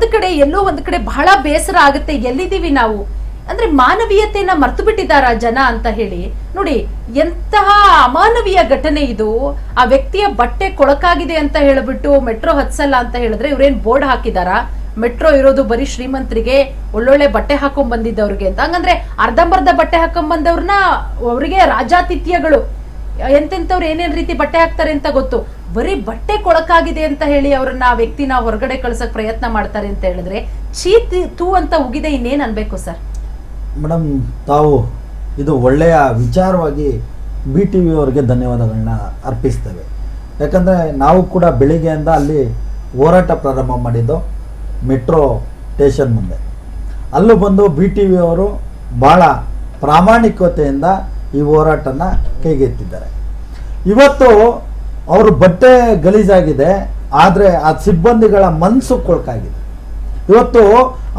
ಒಂದ್ ಕಡೆ, ಎಲ್ಲೋ ಒಂದ್ ಕಡೆ ಬಹಳ ಬೇಸರ ಆಗುತ್ತೆ. ಎಲ್ಲಿದ್ದೀವಿ ನಾವು? ಅಂದ್ರೆ ಮಾನವೀಯತೆಯನ್ನ ಮರ್ತು ಬಿಟ್ಟಿದಾರ ಜನ ಅಂತ ಹೇಳಿ. ನೋಡಿ, ಎಂತಹ ಅಮಾನವೀಯ ಘಟನೆ ಇದು. ಆ ವ್ಯಕ್ತಿಯ ಬಟ್ಟೆ ಕೊಳಕಾಗಿದೆ ಅಂತ ಹೇಳಿಬಿಟ್ಟು ಮೆಟ್ರೋ ಹತ್ಸಲ್ಲ ಅಂತ ಹೇಳಿದ್ರೆ ಇವ್ರೇನ್ ಬೋರ್ಡ್ ಹಾಕಿದಾರ? ಮೆಟ್ರೋ ಇರೋದು ಬರೀ ಶ್ರೀಮಂತರಿಗೆ ಒಳ್ಳೊಳ್ಳೆ ಬಟ್ಟೆ ಹಾಕೊಂಡ್ ಬಂದಿದ್ದವ್ರಿಗೆ ಅಂತ. ಹಂಗಂದ್ರೆ ಅರ್ಧಂಬರ್ಧ ಬಟ್ಟೆ ಹಾಕೊಂಡ್ ಬಂದವ್ರನ್ನ ಅವರಿಗೆ ರಾಜಾತಿಥ್ಯಗಳು. ಎಂತೆಂತವ್ರು ಏನೇನ್ ರೀತಿ ಬಟ್ಟೆ ಹಾಕ್ತಾರೆ ಅಂತ ಗೊತ್ತು. ಬರೀ ಬಟ್ಟೆ ಕೊಳಕಾಗಿದೆ ಅಂತ ಹೇಳಿ ಅವ್ರನ್ನ ಆ ವ್ಯಕ್ತಿನ ಹೊರಗಡೆ ಕಳ್ಸಕ್ ಪ್ರಯತ್ನ ಮಾಡ್ತಾರೆ ಅಂತ ಹೇಳಿದ್ರೆ, ಚೀತ್ ತೂ ಅಂತ ಉಗಿದೆ ಇನ್ನೇನ್ ಅನ್ಬೇಕು ಸರ್? ಮೇಡಮ್, ತಾವು ಇದು ಒಳ್ಳೆಯ ವಿಚಾರವಾಗಿ ಬಿ ಟಿ ವಿ ಅವರಿಗೆ ಧನ್ಯವಾದಗಳನ್ನ ಅರ್ಪಿಸ್ತೇವೆ. ಯಾಕಂದರೆ ನಾವು ಕೂಡ ಬೆಳಿಗ್ಗೆಯಿಂದ ಅಲ್ಲಿ ಹೋರಾಟ ಪ್ರಾರಂಭ ಮಾಡಿದ್ದು ಮೆಟ್ರೋ ಸ್ಟೇಷನ್ ಮುಂದೆ. ಅಲ್ಲೂ ಬಂದು ಬಿ ಟಿ ವಿ ಅವರು ಭಾಳ ಪ್ರಾಮಾಣಿಕತೆಯಿಂದ ಈ ಹೋರಾಟನ ಕೈಗೆತ್ತಿದ್ದಾರೆ. ಇವತ್ತು ಅವರು ಬಟ್ಟೆ ಗಲೀಜಾಗಿದೆ ಆದರೆ ಆ ಸಿಬ್ಬಂದಿಗಳ ಮನಸ್ಸು ಕೊಳಕಾಗಿದೆ. ಇವತ್ತು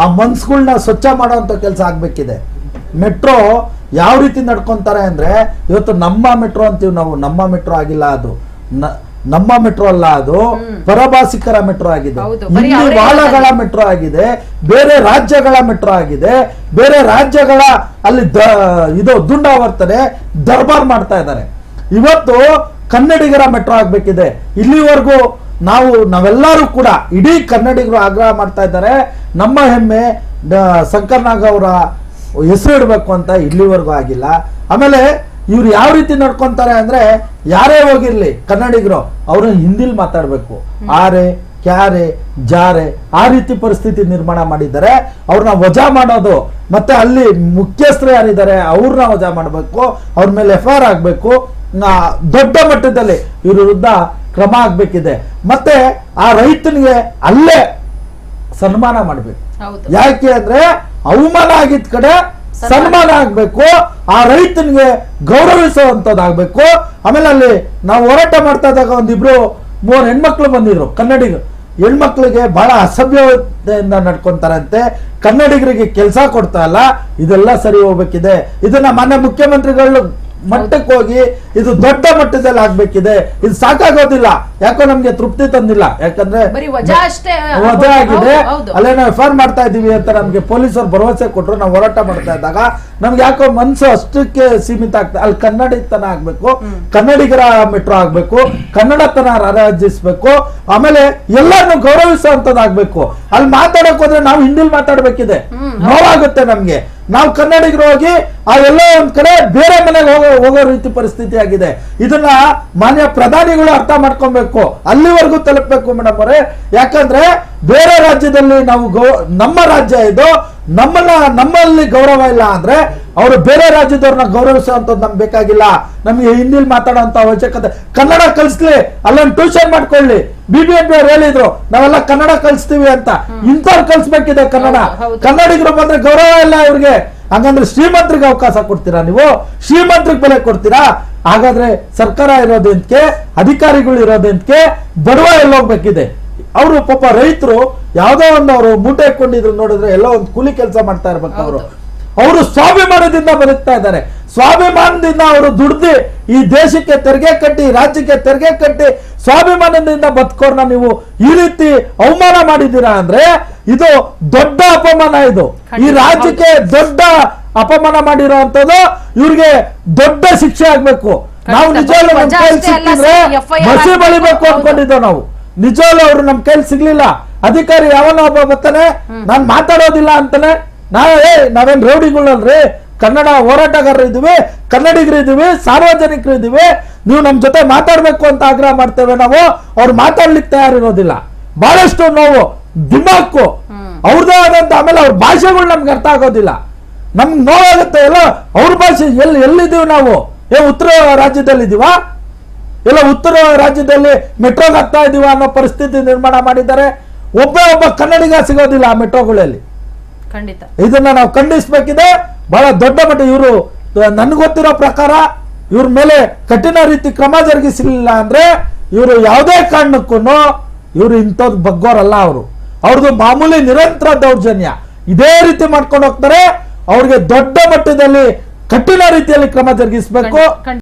ಆ ಮನ್ಸ್ಗಳನ್ನ ಸ್ವಚ್ಛ ಮಾಡುವಂಥ ಕೆಲಸ ಆಗಬೇಕಿದೆ. ಮೆಟ್ರೋ ಯಾವ ರೀತಿ ನಡ್ಕೊತಾರೆ ಅಂದ್ರೆ ಇವತ್ತು ನಮ್ಮ ಮೆಟ್ರೋ ಅಂತೀವಿ ನಾವು ನಮ್ಮ ಮೆಟ್ರೋ ಆಗಿಲ್ಲ ಅದು. ನಮ್ಮ ಮೆಟ್ರೋ ಅಲ್ಲ ಅದು. ಪರಭಾಷಿಕರ ಮೆಟ್ರೋ ಆಗಿದೆ. ಇಲ್ಲಿ ವಾಳಗಳ ಮೆಟ್ರೋ ಆಗಿದೆ ಬೇರೆ ರಾಜ್ಯಗಳ ಮೆಟ್ರೋ ಆಗಿದೆ ಬೇರೆ ರಾಜ್ಯಗಳ ಅಲ್ಲಿ ದ ಇದು ದುಂಡಾವರ್ತನೆ ದರ್ಬಾರ್ ಮಾಡ್ತಾ ಇದ್ದಾರೆ. ಇವತ್ತು ಕನ್ನಡಿಗರ ಮೆಟ್ರೋ ಆಗ್ಬೇಕಿದೆ. ಇಲ್ಲಿವರೆಗೂ ನಾವು ನಾವೆಲ್ಲರೂ ಕೂಡ ಇಡೀ ಕನ್ನಡಿಗರು ಆಗ್ರಹ ಮಾಡ್ತಾ ಇದ್ದಾರೆ. ನಮ್ಮ ಹೆಮ್ಮೆ ಶಂಕರ್ನಾಗ್ ಶಂಕರ್ ನಾಗ್ ಅವರ ಹೆಸರು ಇಡಬೇಕು ಅಂತ ಇಲ್ಲಿವರೆಗೂ ಆಗಿಲ್ಲ. ಆಮೇಲೆ ಇವ್ರು ಯಾವ ರೀತಿ ನಡ್ಕೊಂತಾರೆ ಅಂದ್ರೆ ಯಾರೇ ಹೋಗಿರ್ಲಿ ಕನ್ನಡಿಗರು ಅವ್ರನ್ನ ಹಿಂದಿಲ್ ಮಾತಾಡ್ಬೇಕು. ಆರೆ ಕ್ಯಾರೆ ಜಾರೆ ಆ ರೀತಿ ಪರಿಸ್ಥಿತಿ ನಿರ್ಮಾಣ ಮಾಡಿದ್ದಾರೆ. ಅವ್ರನ್ನ ವಜಾ ಮಾಡೋದು ಮತ್ತೆ ಅಲ್ಲಿ ಮುಖ್ಯಸ್ಥರು ಯಾರಿದ್ದಾರೆ ಅವ್ರನ್ನ ವಜಾ ಮಾಡಬೇಕು. ಅವ್ರ ಮೇಲೆ ಎಫ್ ಐ ಆರ್ ಆಗಬೇಕು. ದೊಡ್ಡ ಮಟ್ಟದಲ್ಲಿ ಇವ್ರ ವಿರುದ್ಧ ಕ್ರಮ ಆಗ್ಬೇಕಿದೆ. ಮತ್ತೆ ಆ ರೈತನಿಗೆ ಅಲ್ಲೇ ಸನ್ಮಾನ ಮಾಡಬೇಕು. ಯಾಕೆ ಅಂದ್ರೆ ಅವಮಾನ ಆಗಿದ್ ಕಡೆ ಸನ್ಮಾನ ಆಗ್ಬೇಕು ಆ ರೈತನಿಗೆ ಗೌರವಿಸುವಂತದಾಗ್ಬೇಕು ಆಮೇಲೆ ಅಲ್ಲಿ ನಾವು ಹೋರಾಟ ಮಾಡ್ತಾ ಇದ್ದಾಗ ಒಂದಿಬ್ರು ಮೂವರು ಹೆಣ್ಮಕ್ಳು ಬಂದಿದ್ರು ಕನ್ನಡಿಗರು. ಹೆಣ್ಮಕ್ಳಿಗೆ ಬಹಳ ಅಸಭ್ಯತೆಯಿಂದ ನಡ್ಕೊಂತಾರಂತೆ. ಕನ್ನಡಿಗರಿಗೆ ಕೆಲಸ ಕೊಡ್ತಾ ಇಲ್ಲ. ಇದೆಲ್ಲ ಸರಿ ಹೋಗ್ಬೇಕಿದೆ. ಇದನ್ನ ಮಾನ್ಯ ಮುಖ್ಯಮಂತ್ರಿಗಳು ಮಟ್ಟಕ್ಕೆ ಹೋಗಿ ಇದು ದೊಡ್ಡ ಮಟ್ಟದಲ್ಲಿ ಆಗ್ಬೇಕಿದೆ. ಇದು ಸಾಕಾಗೋದಿಲ್ಲ. ಯಾಕೋ ನಮ್ಗೆ ತೃಪ್ತಿ ತಂದಿಲ್ಲ. ಯಾಕಂದ್ರೆ ವಜಾ ಆಗಿದೆ. ಅಲ್ಲೇ ನಾವು ಎಫ್ ಮಾಡ್ತಾ ಇದೀವಿ ಅಂತ ನಮ್ಗೆ ಪೊಲೀಸರು ಭರವಸೆ ಕೊಟ್ಟರು ನಾವು ಹೋರಾಟ ಮಾಡ್ತಾ ಇದ್ದಾಗ. ನಮ್ಗೆ ಯಾಕೋ ಮನ್ಸು ಅಷ್ಟಕ್ಕೆ ಸೀಮಿತ ಆಗ್ತದೆ ಅಲ್ಲಿ ಕನ್ನಡಿತನ ಆಗ್ಬೇಕು ಕನ್ನಡಿಗರ ಮೆಟ್ರೋ ಆಗ್ಬೇಕು ಕನ್ನಡತನ ರಾರಾಜಿಸ್ಬೇಕು ಆಮೇಲೆ ಎಲ್ಲರನ್ನು ಗೌರವಿಸುವಂತದ್ದಾಗ್ಬೇಕು ಅಲ್ಲಿ ಮಾತಾಡಕ್ ಹೋದ್ರೆ ನಾವು ಹಿಂದಿಲ್ ಮಾತಾಡ್ಬೇಕಿದೆ. ನೋವಾಗುತ್ತೆ ನಮ್ಗೆ. ನಾವು ಕನ್ನಡಿಗರು ಹೋಗಿ ಆ ಎಲ್ಲ ಒಂದ್ ಕಡೆ ಬೇರೆ ಮನೆಗೆ ಹೋಗೋ ಹೋಗೋ ರೀತಿ ಪರಿಸ್ಥಿತಿ ಆಗಿದೆ. ಇದನ್ನ ಮಾನ್ಯ ಪ್ರಧಾನಿಗಳು ಅರ್ಥ ಮಾಡ್ಕೊಬೇಕು. ಅಲ್ಲಿವರೆಗೂ ತಲುಪಬೇಕು ಮೇಡಮ್ ಅವರೇ. ಯಾಕಂದ್ರೆ ಬೇರೆ ರಾಜ್ಯದಲ್ಲಿ ನಾವು ಗೋ ನಮ್ಮ ರಾಜ್ಯ ಇದು ನಮ್ಮನ್ನ ನಮ್ಮಲ್ಲಿ ಗೌರವ ಇಲ್ಲ ಅಂದ್ರೆ ಅವರು ಬೇರೆ ರಾಜ್ಯದವ್ರನ್ನ ಗೌರವಿಸುವಂಥದ್ದು ನಮ್ಗೆ ಬೇಕಾಗಿಲ್ಲ. ನಮ್ಗೆ ಹಿಂದಿಲ್ ಮಾತಾಡುವಂತ ಅವಶ್ಯಕತೆ. ಕನ್ನಡ ಕಲಿಸ್ಲಿ ಅಲ್ಲೊಂದು ಟ್ಯೂಷನ್ ಮಾಡ್ಕೊಳ್ಳಿ. ಬಿ ಬಿ ಎಂ ಪಿ ಅವ್ರು ಹೇಳಿದ್ರು ನಾವೆಲ್ಲ ಕನ್ನಡ ಕಲಿಸ್ತೀವಿ ಅಂತ. ಇಂಥವ್ರು ಕಲಿಸ್ಬೇಕಿದೆ ಕನ್ನಡ. ಕನ್ನಡಿಗರು ಬಂದ್ರೆ ಗೌರವ ಇಲ್ಲ ಇವ್ರಿಗೆ. ಹಂಗಂದ್ರೆ ಶ್ರೀಮಂತರಿಗೆ ಅವಕಾಶ ಕೊಡ್ತೀರಾ ನೀವು? ಶ್ರೀಮಂತರಿಗೆ ಬೆಲೆ ಕೊಡ್ತೀರಾ? ಹಾಗಾದ್ರೆ ಸರ್ಕಾರ ಇರೋದಕ್ಕೆ ಅಧಿಕಾರಿಗಳು ಇರೋದಕ್ಕೆ ಬಡವ ಎಲ್ಲೋಗ್ಬೇಕಿದೆ. ಅವರು ಪಾಪ ರೈತರು ಯಾವ್ದೋ ಒಂದು ಅವರು ಮೂಟೆ ಇಟ್ಕೊಂಡಿದ್ರು ನೋಡಿದ್ರೆ ಎಲ್ಲ ಒಂದು ಕೂಲಿ ಕೆಲಸ ಮಾಡ್ತಾ ಇರ್ಬೇಕು ಅವರು. ಅವರು ಸ್ವಾಭಿಮಾನದಿಂದ ಬದುಕ್ತಾ ಇದ್ದಾರೆ ಸ್ವಾಭಿಮಾನದಿಂದ ಅವರು ದುಡ್ದು ಈ ದೇಶಕ್ಕೆ ತೆರಿಗೆ ಕಟ್ಟಿ ರಾಜ್ಯಕ್ಕೆ ತೆರಿಗೆ ಕಟ್ಟಿ ಸ್ವಾಭಿಮಾನದಿಂದ ಬದುಕೋರ್ನ ನೀವು ಈ ರೀತಿ ಅವಮಾನ ಮಾಡಿದ್ದೀರಾ ಅಂದ್ರೆ ಇದು ದೊಡ್ಡ ಅಪಮಾನ ಇದು ಈ ರಾಜ್ಯಕ್ಕೆ ದೊಡ್ಡ ಅಪಮಾನ ಮಾಡಿರೋಂಥದ್ದು ಇವ್ರಿಗೆ ದೊಡ್ಡ ಶಿಕ್ಷೆ ಆಗ್ಬೇಕು ನಾವು. ನಿಜವಾಗ್ಲೂ ಸಿಕ್ಕಿದ್ರೆ ಬಸಿ. ಬಳಿಬೇಕು. ಅನ್ಕೊಂಡಿದ್ದೋ ನಾವು ನಿಜವಾಗ್ಲೂ ಅವ್ರು ನಮ್ ಕೈಲಿ ಸಿಗ್ಲಿಲ್ಲ. ಅಧಿಕಾರಿ ಯಾವನೋ ಒಬ್ಬ ಬರ್ತಾನೆ ನಾನ್ ಮಾತಾಡೋದಿಲ್ಲ ಅಂತಾನೆ ನಾವೇ ಏ ನಾವೇನ್ ರೌಡಿಗಳಲ್ರಿ? ಕನ್ನಡ ಹೋರಾಟಗಾರರು ಇದೀವಿ ಕನ್ನಡಿಗರು ಇದೀವಿ ಸಾರ್ವಜನಿಕರು ಇದೀವಿ ನೀವು ನಮ್ ಜೊತೆ ಮಾತಾಡ್ಬೇಕು ಅಂತ ಆಗ್ರಹ ಮಾಡ್ತೇವೆ ನಾವು ಅವ್ರು ಮಾತಾಡ್ಲಿಕ್ಕೆ ತಯಾರಿರೋದಿಲ್ಲ. ಬಹಳಷ್ಟು ನೋವು ದಿಮಾಕು ಅವ್ರದೇ ಆದಂತ ಆಮೇಲೆ ಅವ್ರ ಭಾಷೆಗಳು ನಮ್ಗೆ ಅರ್ಥ ಆಗೋದಿಲ್ಲ. ನಮ್ಗೆ ನೋವಾಗುತ್ತೆ ಎಲ್ಲ ಅವ್ರ ಭಾಷೆ ಎಲ್ಲಿ ಎಲ್ಲಿದ್ದೀವಿ ನಾವು? ಏ ಉತ್ತರ ರಾಜ್ಯದಲ್ಲಿ ಇದೀವಾ ಎಲ್ಲ ಉತ್ತರ ರಾಜ್ಯದಲ್ಲಿ ಮೆಟ್ರೋಗೆ ಹಾಕ್ತಾ ಇದೀವ ಅನ್ನೋ ಪರಿಸ್ಥಿತಿ ನಿರ್ಮಾಣ ಮಾಡಿದ್ದಾರೆ. ಒಬ್ಬ ಒಬ್ಬ ಕನ್ನಡಿಗ ಸಿಗೋದಿಲ್ಲ ಆ ಮೆಟ್ರೋಗಳಲ್ಲಿ. ಖಂಡಿತ. ಇದನ್ನ ನಾವು ಖಂಡಿಸ್ಬೇಕಿದೆ. ಬಹಳ ದೊಡ್ಡ ಮಟ್ಟ ಇವರು ನನ್ಗೆ ಗೊತ್ತಿರೋ ಪ್ರಕಾರ ಇವ್ರ ಮೇಲೆ ಕಠಿಣ ರೀತಿ ಕ್ರಮ ಜರುಗಿಸಲಿಲ್ಲ ಅಂದ್ರೆ ಇವರು ಯಾವುದೇ ಕಾರಣಕ್ಕೂ ಇವರು ಇಂಥದ್ ಬಗ್ಗೋರಲ್ಲ ಅವರು. ಅವ್ರದ್ದು ಮಾಮೂಲಿ ನಿರಂತರ ದೌರ್ಜನ್ಯ. ಇದೇ ರೀತಿ ಮಾಡ್ಕೊಂಡು ಹೋಗ್ತಾರೆ. ಅವ್ರಿಗೆ ದೊಡ್ಡ ಮಟ್ಟದಲ್ಲಿ ಕಠಿಣ ರೀತಿಯಲ್ಲಿ ಕ್ರಮ ಜರುಗಿಸಬೇಕು.